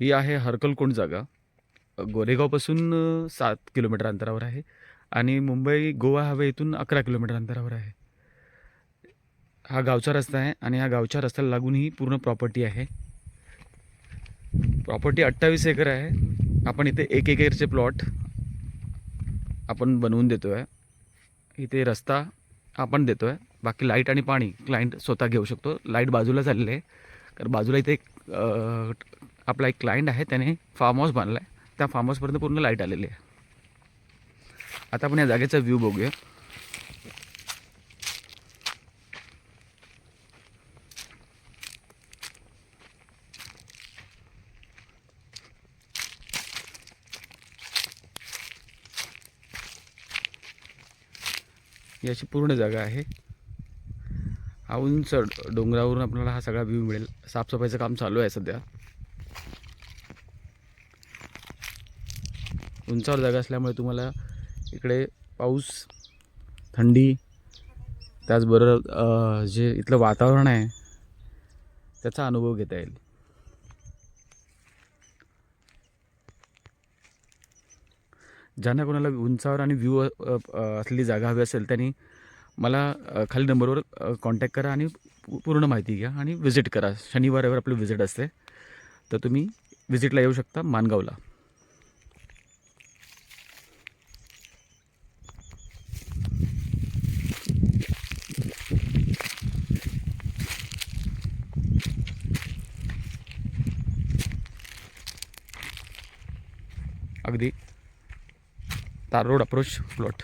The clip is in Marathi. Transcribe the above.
ही आहे हरकलकोंड जागा. गोरेगावपासून सात किलोमीटर अंतरावर आहे आणि मुंबई गोवा हवे इथून अकरा किलोमीटर अंतरावर आहे. हा गावचा रस्ता आहे आणि ह्या गावच्या रस्त्याला लागून ही पूर्ण प्रॉपर्टी आहे. प्रॉपर्टी अठ्ठावीस एकर आहे. आपण इथे एक एकरचे प्लॉट आपण बनवून देतो आहे इथे रस्ता आपण देतो आहे बाकी लाइट आणि पाणी क्लायंट स्वतः घेऊ शकतो. लाइट बाजूला चाललेली आहे. कारण बाजूला इथे एक आपला एक क्लायंट आहे त्याने फार्म हाऊस बांधला आहे त्या फार्म हाऊसपर्यंत पूर्ण लाइट आलेली आहे. आता आपण या जागेचा व्ह्यू बघूया. याची पूर्ण जागा आहे. हा उंच डोंगरावरून आपल्याला हा सगळा व्ह्यू मिळेल. साफसफाईचं काम चालू आहे सध्या. उंचावर जागा असल्यामुळे तुम्हाला इकडे पाऊस थंडी त्याचबरोबर जे इथलं वातावरण आहे त्याचा अनुभव घेता येईल. ज्यांना कोणाला उंचावर आणि व्ह्यू असलेली जागा हवी असेल त्यांनी मला खाली नंबरवर कॉन्टॅक्ट करा आणि पूर्ण माहिती घ्या आणि व्हिजिट करा. शनिवार रविवार आपली असते. तर तुम्ही व्हिजिटला येऊ शकता मानगावला. अगदी तार रोड अप्रोच प्लॉट